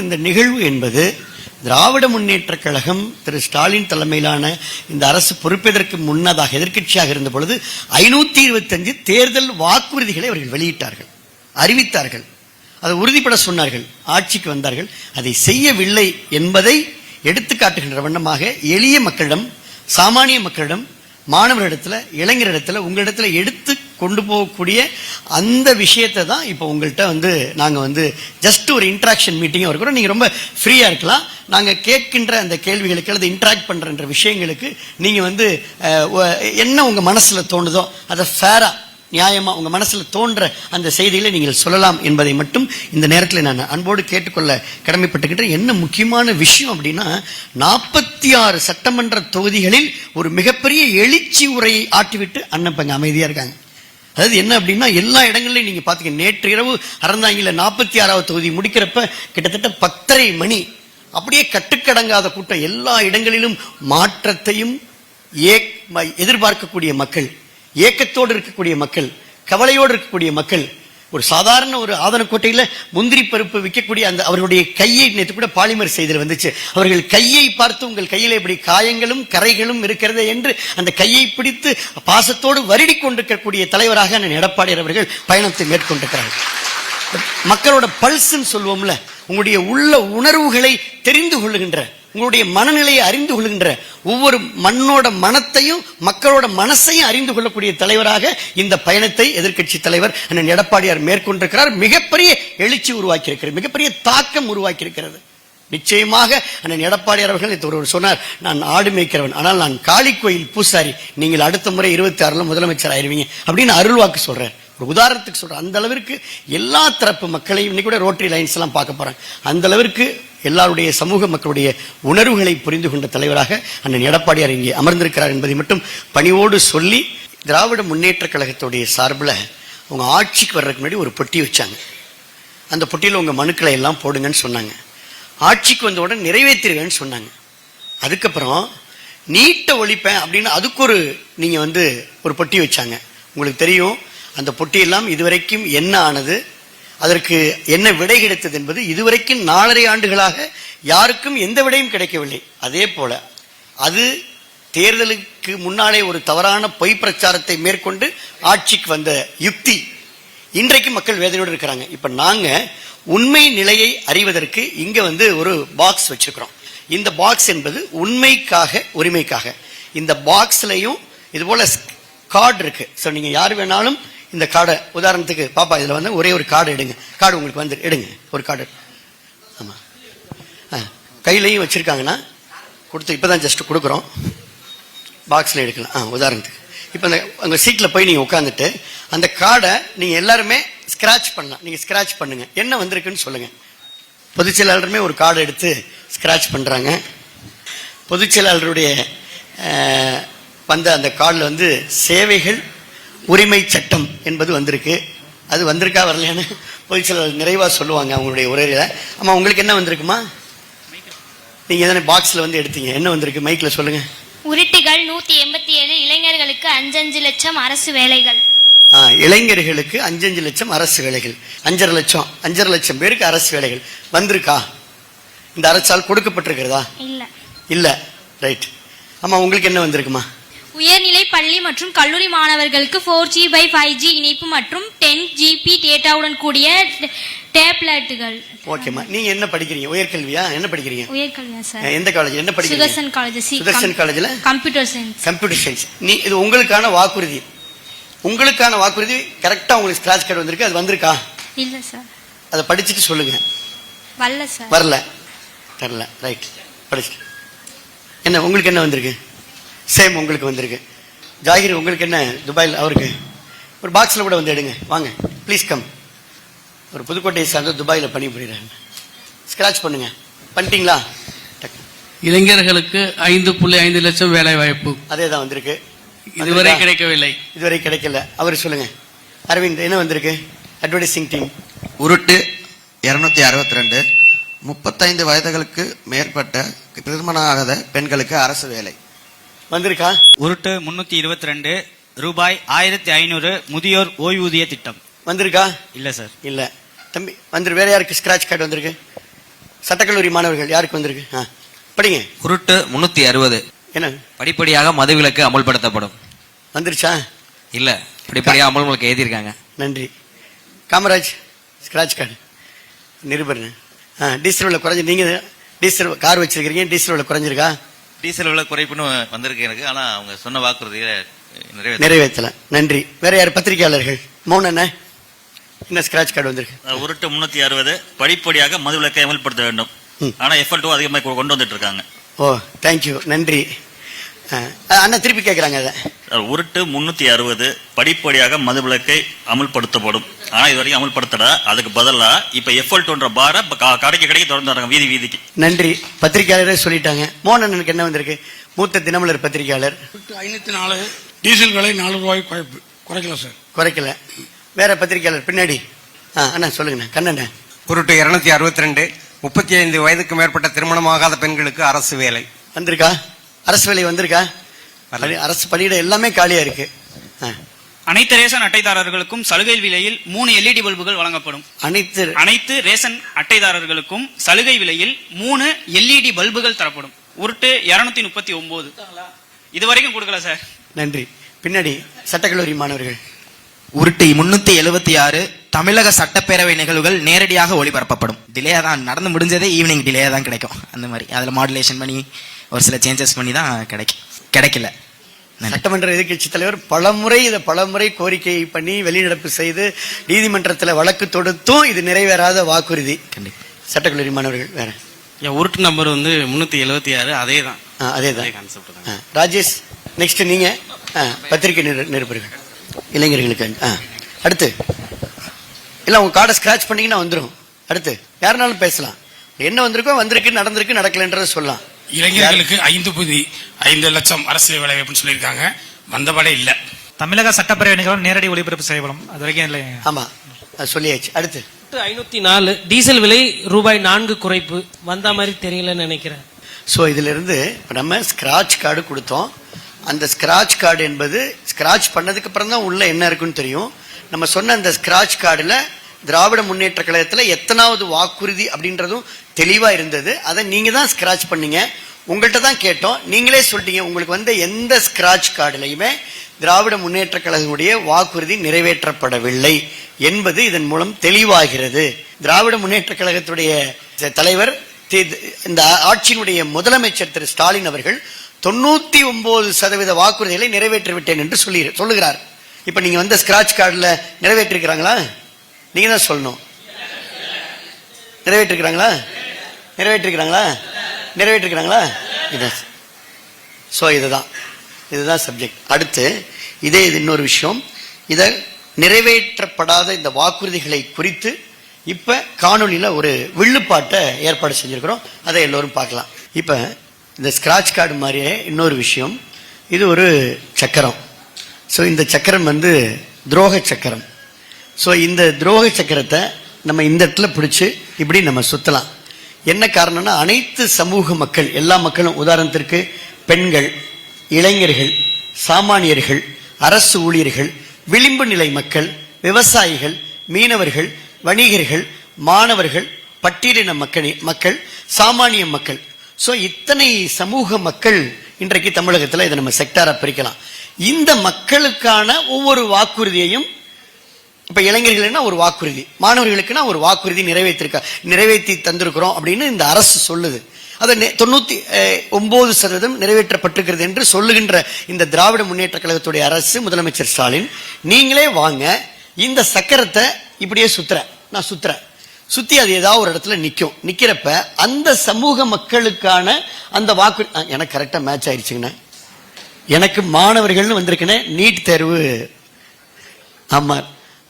இந்த நிகழ்வு என்பது திராவிட முன்னேற்ற கழகம் திரு ஸ்டாலின் தலைமையிலான இந்த அரசு பொறுப்பதற்கு முன்னதாக எதிர்கட்சியாக இருந்த பொழுது ஐநூத்தி இருபத்தஞ்சு தேர்தல் வாக்குறுதிகளை அவர்கள் வெளியிட்டார்கள் அறிவித்தார்கள். அதை உறுதிப்பட சொன்னார்கள் ஆட்சிக்கு வந்தார்கள். அதை செய்யவில்லை என்பதை எடுத்துக்காட்டுகின்ற வண்ணமாக எளிய மக்களிடம் சாமானிய மக்களிடம் மாணவரிடத்துல இளைஞரிடத்துல உங்களிடத்துல எடுத்து கொண்டு போகக்கூடிய அந்த விஷயத்தை தான் இப்போ உங்கள்கிட்ட வந்து நாங்கள் வந்து ஜஸ்ட் ஒரு இன்ட்ராக்ஷன் மீட்டிங்காக இருக்கிறோம் நீங்கள் ரொம்ப ஃப்ரீயாக இருக்கலாம். நாங்கள் கேட்கின்ற அந்த கேள்விகளுக்கு அல்லது இன்ட்ராக்ட் பண்ணுற விஷயங்களுக்கு நீங்கள் வந்து என்ன உங்கள் மனசில் தோணுதோ அதை ஃபேராக நியாயமாக உங்கள் மனசில் தோன்ற அந்த செய்திகளை நீங்கள் சொல்லலாம் என்பதை மட்டும் இந்த நேரத்தில் நான் அன்போடு கேட்டுக்கொள்ள கடமைப்பட்டுக்கிட்டேன் என்ன முக்கியமான விஷயம் அப்படின்னா நாற்பத்தி ஆறு சட்டமன்ற தொகுதிகளில் ஒரு மிகப்பெரிய எழுச்சி உரையை ஆட்டிவிட்டு அண்ணன் இப்ப அமைதியாக இருக்காங்க. அதாவது என்ன அப்படின்னா எல்லா இடங்கள்லையும் நீங்க பாத்தீங்க நேற்று இரவு அறந்தாங்கில நாற்பத்தி ஆறாவது தொகுதி முடிக்கிறப்ப கிட்டத்தட்ட பத்தரை மணி அப்படியே கட்டுக்கடங்காத கூட்டம். எல்லா இடங்களிலும் மாற்றத்தையும் ஏ எதிர்பார்க்கக்கூடிய மக்கள் ஏக்கத்தோடு இருக்கக்கூடிய மக்கள் கவலையோடு இருக்கக்கூடிய மக்கள் ஒரு சாதாரண ஒரு ஆதனக்கோட்டையில முந்திரி பருப்பு விற்கக்கூடிய அந்த அவர்களுடைய கையை நேற்று கூட பாலிமர் செய்தியில் வந்துச்சு. அவர்கள் கையை பார்த்து உங்கள் கையில் இப்படி காயங்களும் கரைகளும் இருக்கிறது என்று அந்த கையை பிடித்து பாசத்தோடு வருடி கொண்டிருக்கக்கூடிய தலைவராக நான் எடப்பாடியார் அவர்கள் பயணத்தை மேற்கொண்டிருக்கிறார்கள் மக்களோட பல்ஸ்ன்னு சொல்லுவோம்ல உங்களுடைய உள்ள உணர்வுகளை தெரிந்து கொள்ளுகின்ற உங்களுடைய மனநிலையை அறிந்து கொள்கின்ற ஒவ்வொரு மண்ணோட மனத்தையும் மக்களோட மனசையும் அறிந்து கொள்ளக்கூடிய தலைவராக இந்த பயணத்தை எதிர்க்கட்சி தலைவர் அண்ணன் எடப்பாடியார் மேற்கொண்டிருக்கிறார். மிகப்பெரிய எழுச்சி உருவாக்கி இருக்கிறது மிகப்பெரிய தாக்கம் உருவாக்கி இருக்கிறது நிச்சயமாக அண்ணன் எடப்பாடியார் அவர்கள் ஒருவர் சொன்னார். நான் ஆடு மேய்க்கிறவன். ஆனால் நான் காளி கோயில் பூசாரி. நீங்கள் அடுத்த முறை இருபத்தி ஆறுல முதலமைச்சர் ஆயிருவீங்க. அப்படின்னு அருள்வாக்கு சொல்றார். ஒரு உதாரணத்துக்கு சொல்றேன். அந்த அளவிற்கு எல்லா தரப்பு மக்களையும் இன்னைக்கு கூட ரோட்டரி லைன்ஸ் எல்லாம் பார்க்க போறேன் அந்த அளவிற்கு எல்லாருடைய சமூக மக்களுடைய உணர்வுகளை புரிந்து கொண்ட தலைவராக அண்ணன் எடப்பாடியார் இங்கே அமர்ந்திருக்கிறார் என்பதை மட்டும் பணிவோடு சொல்லி திராவிட முன்னேற்ற கழகத்துடைய சார்பில் அவங்க ஆட்சிக்கு வர்றதுக்கு முன்னாடி ஒரு பொட்டி வச்சாங்க. அந்த பொட்டியில் உங்கள் மனுக்களை எல்லாம் போடுங்கன்னு சொன்னாங்க. ஆட்சிக்கு வந்த உடனே நிறைவேற்றிருவேன்னு சொன்னாங்க. அதுக்கப்புறம் நீட்டை ஒழிப்பேன் அப்படின்னு அதுக்கு ஒரு நீங்கள் வந்து ஒரு பொட்டி வச்சாங்க. உங்களுக்கு தெரியும் அந்த பொட்டியெல்லாம் இதுவரைக்கும் என்ன ஆனது? அதற்கு என்ன விடை கிடைத்தது என்பது இதுவரைக்கும் நாலரை ஆண்டுகளாக யாருக்கும் எந்த விடையும் கிடைக்கவில்லை. அதே போல அது தேர்தலுக்கு முன்னாலே ஒரு தவறான பொய் பிரச்சாரத்தை மேற்கொண்டு ஆட்சிக்கு வந்த யுக்தி. இன்றைக்கு மக்கள் வேதனையோடு இருக்கிறாங்க. இப்ப நாங்க உண்மை நிலையை அறிவதற்கு இங்க வந்து ஒரு பாக்ஸ் வச்சிருக்கிறோம். இந்த பாக்ஸ் என்பது உண்மைக்காக உரிமைக்காக. இந்த பாக்ஸ்லையும் இது போல கார்டு இருக்கு. ஸோ நீங்க யார் வேணாலும் இந்த கார்டை உதாரணத்துக்கு பாப்பா இதில் வந்து ஒரே ஒரு கார்டு எடுங்க. கார்டு உங்களுக்கு வந்து எடுங்க. ஒரு கார்டு. ஆமாம் ஆ, கையிலையும் வச்சுருக்காங்கன்னா கொடுத்து இப்போ தான் ஜஸ்ட் கொடுக்குறோம் பாக்ஸில் எடுக்கலாம். ஆ உதாரணத்துக்கு. இப்போ அந்த உங்கள் சீட்டில் போய் நீங்கள் உட்காந்துட்டு அந்த கார்டை நீங்கள் எல்லாருமே ஸ்க்ராட்ச் பண்ணலாம். நீங்கள் ஸ்க்ராட்ச் பண்ணுங்கள் என்ன வந்திருக்குன்னு சொல்லுங்கள் பொதுச் செயலாளருமே ஒரு கார்டு எடுத்து ஸ்க்ராட்ச் பண்ணுறாங்க பொதுச் செயலாளருடைய வந்த அந்த கார்டில் வந்து சேவைகள் உரிமை சட்டம் என்பது வந்திருக்கு. அது வந்திருக்கா வரலையான்னு பொதுச் செயலாளர் நிறைவாக சொல்லுவாங்க அவங்களுடைய உரையில. ஆமா உங்களுக்கு என்ன வந்திருக்குமா? நீங்கள் எதனா பாக்ஸில் வந்து எடுத்தீங்க. என்ன வந்திருக்கு? மைக்கில் சொல்லுங்கள் உருட்டுகள் நூத்தி எண்பத்தி ஏழு இளைஞர்களுக்கு அஞ்சஞ்சு லட்சம் அரசு வேலைகள். இளைஞர்களுக்கு அஞ்சஞ்சு லட்சம் அரசு வேலைகள். அஞ்சரை லட்சம் அஞ்சரை லட்சம் பேருக்கு அரசு வேலைகள். வந்திருக்கா? இந்த அரசால் கொடுக்கப்பட்டிருக்கிறதா? இல்ல. இல்ல. ரைட் ஆமா உங்களுக்கு என்ன வந்திருக்குமா? உயர்நிலை பள்ளி மற்றும் கல்லூரி மாணவர்களுக்கு four G by five G இணைப்பு மற்றும் டென் ஜிபி டேட்டாவுடன் கூடிய டேப்லெட்டுகள் ஓகேம்மா நீங்க என்ன படிக்கிறீங்க? உயர்கல்வியா? என்ன படிக்கிறீங்க? உயர்கல்வியா சார் எந்த காலேஜ் என்ன படிக்கிறீங்க? சுதர்சன் காலேஜ் சி சுதர்சன் காலேஜ்ல கம்ப்யூட்டர் சயின்ஸ் கம்ப்யூட்டர் சயின்ஸ் நீ இது உங்களுக்கான வாக்குறுதி. உங்களுக்கான வாக்குறுதி கரெக்டா உங்களுக்கு ஸ்கிராச் கார்டு வந்திருக்கு. அது வந்திருக்கா? இல்ல சார் அதை படிச்சுட்டு சொல்லுங்க. வரல சார் வரல. தரல. ரைட் படிச்சுட்டு. என்ன உங்களுக்கு என்ன வந்திருக்கு? சேம் உங்களுக்கு வந்திருக்கு. ஜாகிர் உங்களுக்கு என்ன? துபாயில் அவருக்கு. ஒரு பாக்ஸில் கூட வந்து எடுங்க. வாங்க. ப்ளீஸ் கம் ஒரு புதுக்கோட்டையை சார்ந்த துபாயில் பணி புரியுறாங்க. ஸ்க்ராட்ச் பண்ணுங்க. பண்ணிட்டீங்களா? டக்கு. இளைஞர்களுக்கு ஐந்து புள்ளி ஐந்து லட்சம் வேலை வாய்ப்பு அதே தான் வந்திருக்கு. இதுவரை? கிடைக்கவில்லை. இதுவரை கிடைக்கல. அவர் சொல்லுங்க. அரவிந்த் என்ன வந்திருக்கு? அட்வர்டைசிங் டீம் உருட்டு இருநூத்தி அறுபத்தி ரெண்டு முப்பத்தைந்து வயதுகளுக்கு மேற்பட்ட திருமணமாகாத பெண்களுக்கு அரசு வேலை. வந்திருக்கா? உருட்டு முன்னூத்தி இருபத்தி ரெண்டு ரூபாய் ஆயிரத்தி ஐநூறு முதியோர் ஓய்வூதிய திட்டம். வந்திருக்கா? இல்ல சார். இல்ல. தம்பி வந்துரு வேற யாருக்கு ஸ்கிராட்ச் கார்டு வந்திருக்கு? சட்டக்கல்லூரி மாணவர்கள் யாருக்கு வந்திருக்கு? ஆ படிங்க. உருட்டு முன்னூத்தி அறுபது. என்ன? படிப்படியாக மதுவிலக்கு அமல்படுத்தப்படும். வந்துருச்சா? இல்ல படிப்படியாக அமல்களுக்கு எழுதியிருக்காங்க. நன்றி. காமராஜ் ஸ்கிராட்ச் கார்டு நிருபர் ஆ டீசல் விலை குறைஞ்சி நீங்கள் டீசல் கார் வச்சிருக்கிறீங்க டீசல் விலை குறைஞ்சிருக்கா? டீசல் விலை குறைப்புன்னு வந்திருக்கு எனக்கு. ஆனா அவங்க சொன்ன வாக்குறுதியை நிறைவேற்ற நிறைவேற்றல. நன்றி. வேற யார் பத்திரிகையாளர்கள்? மௌன என்ன என்ன ஸ்கிராட்ச் கார்டு வந்திருக்கு? உருட்டு முன்னூத்தி அறுபது. படிப்படியாக மது விலக்கை அமல்படுத்த வேண்டும். ஆனா எஃப்எல் அதிகமாக கொண்டு வந்துட்டு இருக்காங்க. ஓ தேங்க்யூ நன்றி. அண்ணா திருப்பி கேட்குறாங்க அதை. உருட்டு முன்னூத்தி அறுபது. படிப்படியாக மது விலக்கை அமல்படுத்தப்படும். ஆனா இது வரைக்கும் அமல்படுத்தல. அதுக்கு பதிலா இப்ப எஃப்எல் டோன்ற பார கடைக்கு கடைக்கு திறந்து வராங்க வீதி வீதிக்கு. நன்றி. பத்திரிகையாளரே சொல்லிட்டாங்க. மோகனனுக்கு என்ன வந்திருக்கு? மூத்த தினமலர் பத்திரிகையாளர் ஐநூத்தி நாலு டீசல் விலை நாலு ரூபாய் குறைப்பு குறைக்கல சார். குறைக்கல. வேற பத்திரிகையாளர் பின்னாடி. ஆ அண்ணா சொல்லுங்கண்ணா. கண்ணண்ணா. குருட்டு இருநூத்தி அறுபத்தி ரெண்டு முப்பத்தி ஐந்து வயதுக்கு மேற்பட்ட திருமணமாகாத பெண்களுக்கு அரசு வேலை. வந்திருக்கா? அரசு வேலை வந்திருக்கா? அரசு பணியிட எல்லாமே காலியா இருக்கு. ஆ. அனைத்து ரேஷன் அட்டைதாரர்களுக்கும் சலுகை விலையில் மூணு எல்இடி பல்புகள் வழங்கப்படும். அனைத்து அனைத்து ரேஷன் அட்டைதாரர்களுக்கும் சலுகை விலையில் மூணு எல்இடி பல்புகள் தரப்படும். உருட்டு இருநூத்தி முப்பத்தி ஒன்பது இது வரைக்கும் கொடுக்கல சார். நன்றி. பின்னாடி சட்டக்கல்லூரி மாணவர்கள். உருட்டு முன்னூத்தி எழுபத்தி ஆறு தமிழக சட்டப்பேரவை நிகழ்வுகள் நேரடியாக ஒளிபரப்பப்படும். டிலே தான். நடந்து முடிஞ்சதே ஈவினிங் டிலே தான் கிடைக்கும். அந்த மாதிரி. அதுல மாடுலேஷன் பண்ணி ஒரு சில சேஞ்சஸ் பண்ணி தான் கிடைக்கும். கிடைக்கல. சட்டமன்ற எதிர்க்கட்சி தலைவர் பலமுறை இதை பலமுறை கோரிக்கை பண்ணி வெளிநடப்பு செய்து நீதிமன்றத்தில் வழக்கு தொடுத்தும் இது நிறைவேறாத வாக்குறுதி. கண்டிப்பா. சட்டக்கல்லூரி மாணவர்கள் வேற. என் உருட்டு நம்பர் வந்து முன்னூத்தி எழுபத்தி ஆறு அதே தான் ஆ, அதேதான். கான்செப்ட் ஆ, தான். ராஜேஷ் நெக்ஸ்ட் நீங்க ஆ, பத்திரிகை நிரு- நிருபர்கள் இளைஞர்களுக்கு ஆ, அடுத்து. இல்ல உங்க கார்டை ஸ்கிராச் பண்ணீங்கன்னா வந்துரும். அடுத்து யாருனாலும் பேசலாம். என்ன வந்திருக்கோ வந்திருக்கு நடந்திருக்கு நடக்கலன்றதை சொல்லலாம். இளைஞர்களுக்கு ஐந்து புதி ஐந்து லட்சம் அரசு வேலை வாய்ப்புன்னு சொல்லியிருக்காங்க. வந்தபடே இல்ல. தமிழக சட்டப்பேரவை நிகழ்வு நேரடி ஒளிபரப்பு செய்யப்படும் அது வரைக்கும் இல்லை ஆமா. அது சொல்லியாச்சு. அடுத்து. ஐநூத்தி நாலு டீசல் விலை ரூபாய் நான்கு குறைப்பு. வந்த மாதிரி தெரியலன்னு நினைக்கிறேன். ஸோ இதுல இருந்து இப்ப நம்ம ஸ்கிராட்ச் கார்டு கொடுத்தோம். அந்த ஸ்கிராட்ச் கார்டு என்பது ஸ்கிராட்ச் பண்ணதுக்கு அப்புறம் தான் உள்ள என்ன இருக்குன்னு தெரியும். நம்ம சொன்ன அந்த ஸ்கிராட்ச் கார்டுல திராவிட முன்னேற்ற கழகத்தில் எத்தனாவது வாக்குறுதி அப்படின்றதும் தெளிவாக இருந்தது. அதை நீங்கள் தான் ஸ்கிராட்ச் பண்ணீங்க. உங்கள்கிட்ட தான் கேட்டோம். நீங்களே சொல்லிட்டீங்க. உங்களுக்கு வந்த எந்த ஸ்க்ராட்ச் கார்டுலையுமே திராவிட முன்னேற்ற கழகத்துடைய வாக்குறுதி நிறைவேற்றப்படவில்லை என்பது இதன் மூலம் தெளிவாகிறது. திராவிட முன்னேற்ற கழகத்துடைய தலைவர் தி- இந்த ஆட்சியினுடைய முதலமைச்சர் திரு ஸ்டாலின் அவர்கள் தொண்ணூத்தி ஒன்பது சதவீத வாக்குறுதிகளை நிறைவேற்றி விட்டேன் என்று சொல்லி சொல்லுகிறார். இப்ப நீங்க வந்த ஸ்கிராட்ச் கார்டில் நிறைவேற்றிருக்கிறாங்களா? நீங்க தான் சொல்லணும். நிறைவேற்றிருக்கிறாங்களா? நிறைவேற்றிருக்கிறாங்களா? நிறைவேற்றிருக்கிறாங்களா? இதான். ஸோ இதுதான். இதுதான் சப்ஜெக்ட் அடுத்து இதே இது இன்னொரு விஷயம். இதை நிறைவேற்றப்படாத இந்த வாக்குறுதிகளை குறித்து இப்போ காணொலியில் ஒரு வில்லுப்பாட்டை ஏற்பாடு செஞ்சுருக்கிறோம். அதை எல்லோரும் பார்க்கலாம். இப்போ இந்த ஸ்க்ராட்ச் கார்டு மாதிரியே இன்னொரு விஷயம். இது ஒரு சக்கரம். ஸோ இந்த சக்கரம் வந்து துரோக சக்கரம். ஸோ இந்த துரோக சக்கரத்தை நம்ம இந்த இடத்துல பிடிச்சி இப்படி நம்ம சுற்றலாம் என்ன காரணம்னா அனைத்து சமூக மக்கள் எல்லா மக்களும் உதாரணத்திற்கு பெண்கள் இளைஞர்கள் சாமானியர்கள் அரசு ஊழியர்கள் விளிம்பு நிலை மக்கள் விவசாயிகள் மீனவர்கள் வணிகர்கள் மாணவர்கள் பட்டியலின மக்கள் மக்கள் சாமானிய மக்கள். ஸோ இத்தனை சமூக மக்கள் இன்றைக்கு தமிழகத்தில் இதை நம்ம செக்டாராக பிரிக்கலாம். இந்த மக்களுக்கான ஒவ்வொரு வாக்குறுதியையும் இப்ப இளைஞர்கள்னா ஒரு வாக்குறுதி மாணவர்களுக்குன்னா ஒரு வாக்குறுதி நிறைவேற்றிருக்க நிறைவேற்றி தந்திருக்கிறோம் அப்படின்னு இந்த அரசு சொல்லுது. அதை தொண்ணூத்தி ஒன்பது சதவீதம் நிறைவேற்றப்பட்டிருக்கிறது என்று சொல்லுகின்ற இந்த திராவிட முன்னேற்ற கழகத்துடைய அரசு முதலமைச்சர் ஸ்டாலின் நீங்களே வாங்க இந்த சக்கரத்தை இப்படியே சுத்துற நான் சுத்துறேன். சுத்தி அது ஏதாவது ஒரு இடத்துல நிற்கும் நிக்கிறப்ப அந்த சமூக மக்களுக்கான அந்த வாக்கு எனக்கு கரெக்டா மேட்ச் ஆயிடுச்சுங்கண்ணே எனக்கு மாணவர்கள்னு வந்திருக்குன்னு நீட் தேர்வு. ஆமா.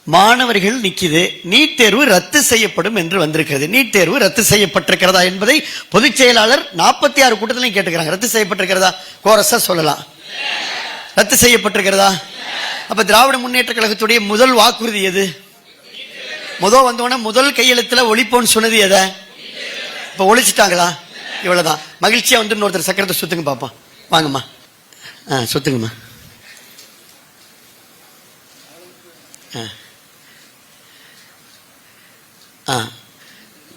மாணவர்கள் நிற்கிது நீட் தேர்வு ரத்து செய்யப்படும் என்று வந்திருக்கிறது. நீட் தேர்வு ரத்து செய்யப்பட்டிருக்கிறதா என்பதை பொதுச் செயலாளர் நாற்பத்தி ஆறு கூட்டத்திலையும் கேட்டுக்கிறாங்க. ரத்து செய்யப்பட்டிருக்கிறதா? கோரஸா சொல்லலாம். ரத்து செய்யப்பட்டிருக்கிறதா? அப்ப திராவிட முன்னேற்ற கழகத்துடைய முதல் வாக்குறுதி எது? முதல் வந்தோடனே முதல் கையெழுத்துல ஒழிப்போன்னு சொன்னது எதை? இப்ப ஒழிச்சிட்டாங்களா? இவ்வளவுதான். மகிழ்ச்சியா வந்து இன்னொருத்தர் சக்கரத்தை சுத்துங்க பாப்போம். வாங்கம்மா. ஆ சுத்துங்கம்மா. ஆ. ஆ.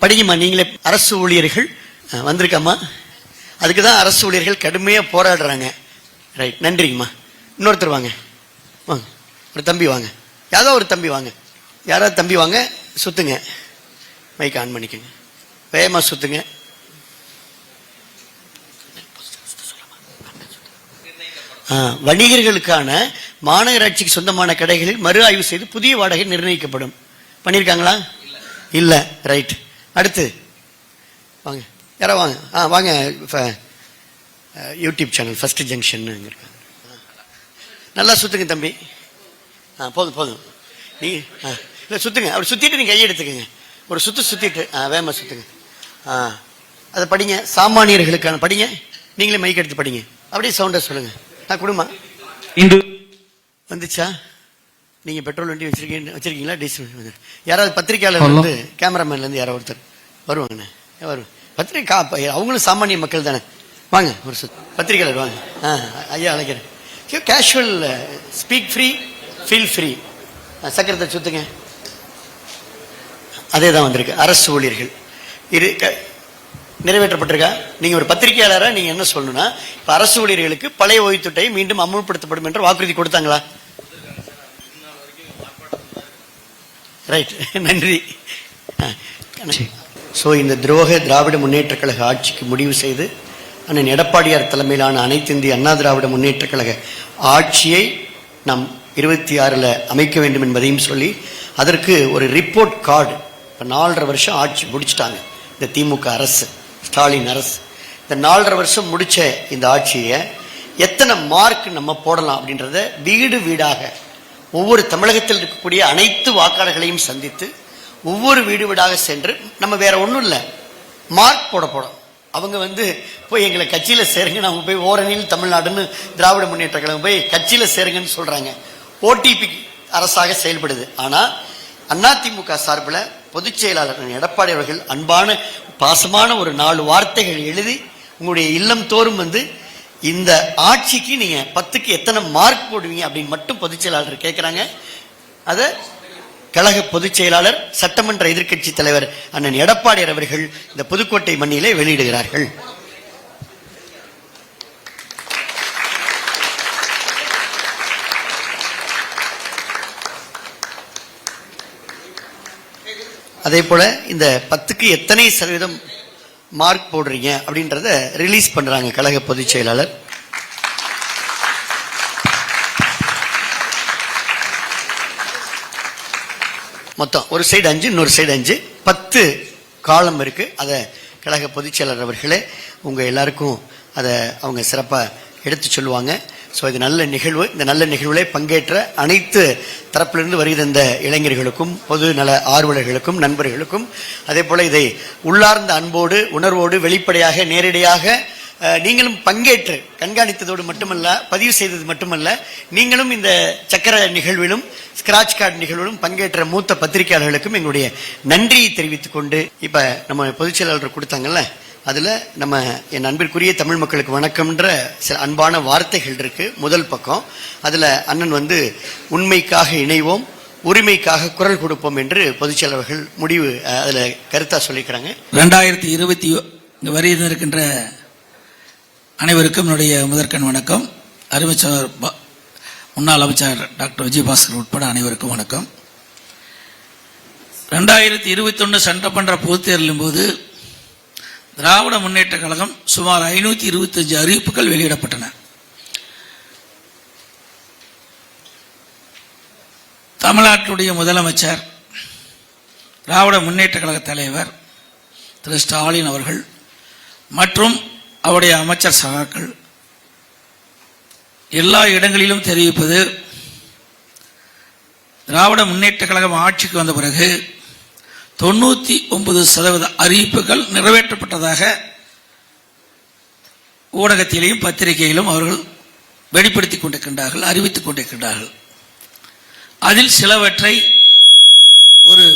படிங்கம்மா நீங்களே அரசு ஊழியர்கள். அஹ், அதுக்கு தான் அரசு ஊழியர்கள் கடுமையாக போராடுறாங்க. ரைட் நன்றிங்கம்மா. இன்னொருத்தர் வாங்க. வாங்க. ஒரு தம்பி வாங்க. யாரோ ஒரு தம்பி வாங்க. யாராவது தம்பி வாங்க. சுத்துங்க. மைக் ஆன் பண்ணிக்கோங்க. வேகமாக சுத்துங்க. ஆ, வணிகர்களுக்கான மாநகராட்சிக்கு சொந்தமான கடைகளில் மறு ஆய்வு செய்து புதிய வாடகை நிர்ணயிக்கப்படும். பண்ணியிருக்காங்களா இல்ல ரைட் அடுத்து வாங்க. யாரோ வாங்க. ஆ வாங்க அஹ், யூடியூப் சேனல் ஃபர்ஸ்ட் ஜங்ஷன் இருக்காங்க. நல்லா சுத்துங்க தம்பி. ஆ போதும் போதும். நீ ஆ இல்லை சுத்துங்க. அப்படி சுத்திட்டு நீங்க கையை எடுத்துக்கங்க. ஒரு சுத்து சுத்திட்டு ஆ வேகமா சுத்துங்க. ஆ அதை படிங்க. சாமானியர்களுக்கான படிங்க. நீங்களே மைக் எடுத்து படிங்க. அப்படியே சவுண்டா சொல்லுங்க. ஆ கொடுமா? இன்று வந்துச்சா? நீங்க பெட்ரோல் வண்டி வச்சிருக்கீங்க வச்சிருக்கீங்களா? டீசல் யாராவது பத்திரிக்கையாளர் இருந்து கேமராமேன்ல இருந்து யாரோ ஒருத்தர் வருவாங்கண்ணே. வரும் பத்திரிக்கை அவங்களும் சாமானிய மக்கள் தானே. வாங்க ஒரு சுத் பத்திரிக்கையாளர் வாங்க. ஆ ஐயா அழைக்கிறேன். Casual speak free feel free சக்கரத்தை சுத்துங்க. அதே தான் வந்திருக்கு. அரசு ஊழியர்கள். க- நிறைவேற்றப்பட்டிருக்கா? நீங்க ஒரு பத்திரிகையாளரா நீங்க என்ன சொல்லணும்னா இப்ப அரசு ஊழியர்களுக்கு பழைய ஓய்வுத்திட்டை மீண்டும் அமுல்படுத்தப்படும் என்று வாக்குறுதி கொடுத்தாங்களா? ரைட் நன்றி. ஸோ இந்த துரோக திராவிட முன்னேற்றக் கழக ஆட்சிக்கு முடிவு செய்து அண்ணன் எடப்பாடியார் தலைமையிலான அனைத்து இந்திய அண்ணா திராவிட முன்னேற்ற கழக ஆட்சியை நாம் இருபத்தி ஆறில் அமைக்க வேண்டும் என்பதையும் சொல்லி அதற்கு ஒரு ரிப்போர்ட் கார்டு இப்போ நாலரை வருஷம் ஆட்சி முடிச்சிட்டாங்க. இந்த திமுக அரசு ஸ்டாலின் அரசு. இந்த நாலரை வருஷம் முடித்த இந்த ஆட்சியை எத்தனை மார்க் நம்ம போடலாம் அப்படின்றத வீடு வீடாக ஒவ்வொரு தமிழகத்தில் இருக்கக்கூடிய அனைத்து வாக்காளர்களையும் சந்தித்து ஒவ்வொரு வீடு வீடாக சென்று நம்ம வேற ஒன்றும் இல்லை மார்க் போட போடும் அவங்க வந்து போய் எங்களை கட்சியில் சேருங்க அவங்க போய் ஓரணியில் தமிழ்நாடுன்னு திராவிட முன்னேற்ற கழகம் போய் கட்சியில் சேருங்கன்னு சொல்றாங்க. ஓடிபி அரசாக செயல்படுது. ஆனால் அதிமுக சார்பில் பொதுச் செயலாளர் எடப்பாடி அவர்கள் அன்பான பாசமான ஒரு நாலு வார்த்தைகள் எழுதி உங்களுடைய இல்லம் தோறும் வந்து இந்த ஆட்சிக்கு நீங்க பத்துக்கு எத்தனை மார்க் போடுவீங்க அப்படின்னு மட்டும் பொதுச் செயலாளர் கேட்கிறாங்க அதை கழக பொதுச் செயலாளர் சட்டமன்ற எதிர்க்கட்சி தலைவர் அண்ணன் எடப்பாடியார் அவர்கள் இந்த புதுக்கோட்டை மண்ணிலே வெளியிடுகிறார்கள். அதே போல இந்த பத்துக்கு எத்தனை சதவீதம் மார்க் போடுறீங்க அப்படின்றத ரிலீஸ் பண்றாங்க கழக பொதுச் செயலாளர். மொத்தம் ஒரு சைடு அஞ்சு இன்னொரு சைடு அஞ்சு. பத்து காலம் இருக்கு. அதை கழக பொதுச் செயலாளர் அவர்களே உங்க எல்லாருக்கும் அதை அவங்க சிறப்பாக எடுத்து சொல்லுவாங்க. ஸோ இது நல்ல நிகழ்வு. இந்த நல்ல நிகழ்வுகளை பங்கேற்ற அனைத்து தரப்பிலிருந்து வருகிற இளைஞர்களுக்கும் பொது நல ஆர்வலர்களுக்கும் நண்பர்களுக்கும் அதே போல இதை உள்ளார்ந்த அன்போடு உணர்வோடு வெளிப்படையாக நேரடியாக நீங்களும் பங்கேற்று கண்காணித்ததோடு மட்டுமல்ல பதிவு செய்தது மட்டுமல்ல நீங்களும் இந்த சக்கர நிகழ்விலும் ஸ்கிராச் கார்டு நிகழ்விலும் பங்கேற்ற மூத்த பத்திரிகையாளர்களுக்கும் எங்களுடைய நன்றியை தெரிவித்துக் கொண்டு நம்ம பொதுச் செயலாளர் கொடுத்தாங்கல்ல அதுல நம்ம என் அன்பிற்குரிய தமிழ் மக்களுக்கு வணக்கம்ன்ற சில அன்பான வார்த்தைகள் இருக்கு. முதல் பக்கம் அதுல அண்ணன் வந்து உண்மைக்காக இணைவோம் உரிமைக்காக குரல் கொடுப்போம் என்று பொதுச்செயலாளர்கள் முடிவு அதில் அதுல கருத்தா சொல்லிக்கிறாங்க ரெண்டாயிரத்தி இருபத்தி வரையில் இருக்கின்ற அனைவருக்கும் என்னுடைய முதற்கண் வணக்கம். அறிவிச்சர் முன்னாள் அமைச்சர் டாக்டர் விஜயபாஸ்கர் உட்பட அனைவருக்கும் வணக்கம். ரெண்டாயிரத்தி இருபத்தி ஒன்று சட்டமன்ற பொதுத் தேர்தலின் போது திராவிட முன்னேற்ற கழகம் சுமார் ஐநூத்தி இருபத்தஞ்சு அறிவிப்புகள் வெளியிடப்பட்டன. தமிழ்நாட்டுடைய முதலமைச்சர் திராவிட முன்னேற்ற கழக தலைவர் திரு ஸ்டாலின் அவர்கள் மற்றும் அவருடைய அமைச்சர் சகாக்கள் எல்லா இடங்களிலும் தெரிவிப்பது திராவிட முன்னேற்ற கழகம் ஆட்சிக்கு வந்த பிறகு தொண்ணூத்தி ஒன்பது சதவீத அறிவிப்புகள் நிறைவேற்றப்பட்டதாக ஊடகத்திலேயும் பத்திரிகையிலும் அவர்கள் வெளிப்படுத்திக் கொண்டிருக்கின்றார்கள் அறிவித்துக் கொண்டிருக்கின்றார்கள். அதில் சிலவற்றை ஒரு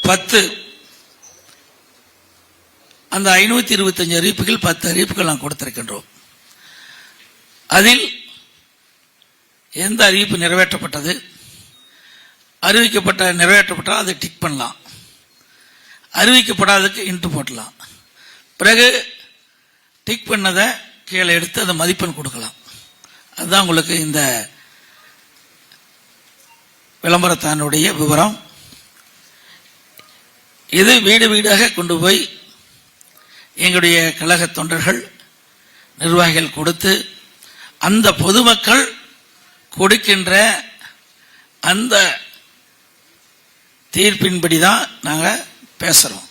பத்து அந்த ஐநூத்தி இருபத்தஞ்சு அறிவிப்புகள் பத்து அறிவிப்புகள் நாம் கொடுத்திருக்கின்றோம். அதில் எந்த அறிவிப்பு நிறைவேற்றப்பட்டது அறிவிக்கப்பட்ட நிறைவேற்றப்பட்டால் அதை டிக் பண்ணலாம். அறிவிக்கப்படாததுக்கு இன்ட்டு போட்டலாம். பிறகு டிக் பண்ணதை கீழே எடுத்து அந்த மதிப்பெண் கொடுக்கலாம். அதுதான் உங்களுக்கு இந்த விளம்பரத்தானுடைய விவரம். இது வீடு வீடாக கொண்டு போய் எங்களுடைய கழக தொண்டர்கள் நிர்வாகிகள் கொடுத்து அந்த பொதுமக்கள் கொடுக்கின்ற அந்த தீர்ப்பின்படி தான் நாங்கள் பேசுகிறோம்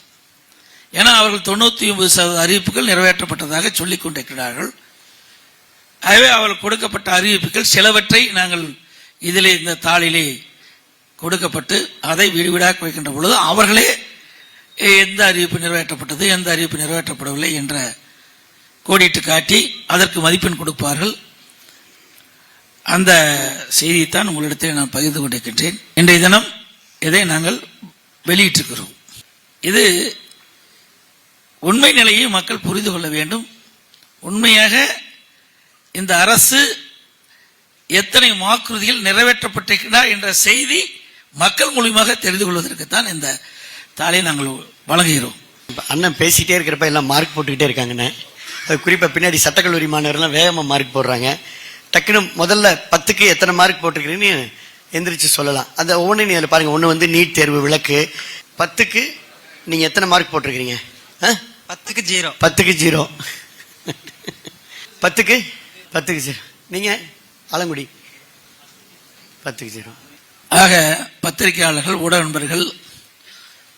ஏன்னா அவர்கள் தொண்ணூற்றி ஒன்பது சதவீத அறிவிப்புகள் நிறைவேற்றப்பட்டதாக சொல்லிக் கொண்டிருக்கிறார்கள். ஆகவே அவர்கள் கொடுக்கப்பட்ட அறிவிப்புகள் சிலவற்றை நாங்கள் இதிலே இந்த தாளிலே கொடுக்கப்பட்டு அதை விடுவிடாக வைக்கின்ற பொழுது அவர்களே எந்த அறிவிப்பு நிறைவேற்றப்பட்டது எந்த அறிவிப்பு நிறைவேற்றப்படவில்லை என்ற கோடிட்டு காட்டி அதற்கு மதிப்பெண் கொடுப்பார்கள். அந்த செய்தியைத்தான் உங்களிடத்தில் நான் பகிர்ந்து கொண்டிருக்கின்றேன். இன்றைய தினம் இதை நாங்கள் வெளியிட்டிருக்கிறோம். இது உண்மை நிலையை மக்கள் புரிந்து கொள்ள வேண்டும். உண்மையாக இந்த அரசு எத்தனை வாக்குறுதிகள் நிறைவேற்றப்பட்டிருக்கிறா என்ற செய்தி மக்கள் மூலியமாக தெரிந்து கொள்வதற்குத்தான் இந்த தாளை நாங்கள் வழங்குகிறோம். அண்ணன் பேசிட்டே இருக்கிறப்ப எல்லாம் மார்க் போட்டுக்கிட்டே இருக்காங்கண்ணே. அது குறிப்பா பின்னாடி சட்டக்கல்லூரி மாணவர்லாம் வேகமாக மார்க் போடுறாங்க. டக்குன்னு முதல்ல பத்துக்கு எத்தனை மார்க் போட்டிருக்கிறீங்கன்னு எந்திரிச்சு சொல்லலாம். அந்த ஒவ்வொன்றையும் நீ அதில் பாருங்க. ஒன்று வந்து நீட் தேர்வு விளக்கு. பத்துக்கு நீங்க எத்தனை மார்க் போட்டிருக்கிறீங்க ஆ? பத்துக்கு ஜீரோ. பத்துக்கு ஜீரோ. பத்துக்கு? பத்துக்கு ஜீரோ. நீங்க? ஆலங்குடி. பத்துக்கு ஜீரோ. ஆக பத்திரிகையாளர்கள் ஊடக நண்பர்கள்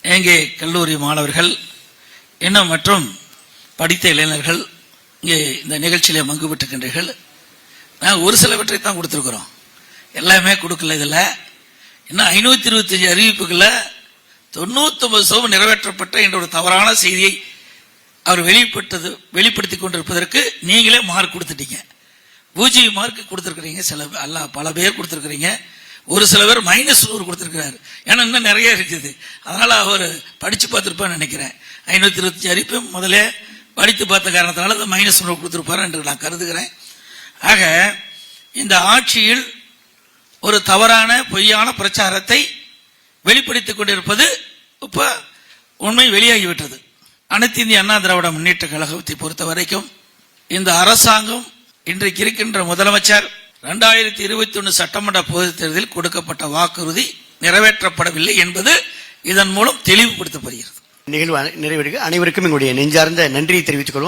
எங்கே கல்லூரி மாணவர்கள் இன்னும் மற்றும் படித்த இளைஞர்கள் இங்கே இந்த நிகழ்ச்சியிலே பங்கு பெற்றுக்கின்றீர்கள் நாங்கள் ஒரு சிலவற்றை தான் கொடுத்துருக்குறோம். எல்லாமே கொடுக்கல இதில். இன்னும் ஐநூற்றி இருபத்தஞ்சு அறிவிப்புகளில் தொண்ணூத்தொன்பது சதவீதம் நிறைவேற்றப்பட்ட என்ற ஒரு தவறான செய்தியை அவர் வெளிப்பட்டது வெளிப்படுத்தி கொண்டிருப்பதற்கு நீங்களே மார்க் கொடுத்துட்டீங்க. பூஜ்ஜியம் மார்க் கொடுத்துருக்குறீங்க சில அல்ல பல பேர் கொடுத்துருக்குறீங்க. ஒரு சில பேர் மைனஸ் நூறு கொடுத்துருக்கிறாரு. ஏன்னா இன்னும் நிறைய இருக்குது. அதனால் அவர் படித்து பார்த்துருப்பான்னு நினைக்கிறேன். ஐநூற்றி இருபத்தஞ்சு அறிப்பு முதல்ல படித்து பார்த்த காரணத்தினால அந்த மைனஸ் நூறு கொடுத்துருப்பாரு என்று நான் கருதுகிறேன். ஆக இந்த ஆட்சியில் ஒரு தவறான பொய்யான பிரச்சாரத்தை வெளிப்படுத்திக் கொண்டிருப்பது இப்ப உண்மை வெளியாகிவிட்டது. அனைத்து இந்திய அண்ணா திராவிட முன்னேற்ற கழகத்தை பொறுத்த வரைக்கும் இந்த அரசாங்கம் இன்றைக்கு இருக்கின்ற முதலமைச்சர் இரண்டாயிரத்தி இருபத்தி ஒன்று சட்டமன்ற பொதுத் தேர்தலில் கொடுக்கப்பட்ட வாக்குறுதி நிறைவேற்றப்படவில்லை என்பது இதன் மூலம் தெளிவுபடுத்தப்படுகிறது. நிகழ்வு நிறைவேறுக அனைவருக்கும் எங்களுடைய நெஞ்சார்ந்த நன்றியை தெரிவித்துக் கொள்வோம்.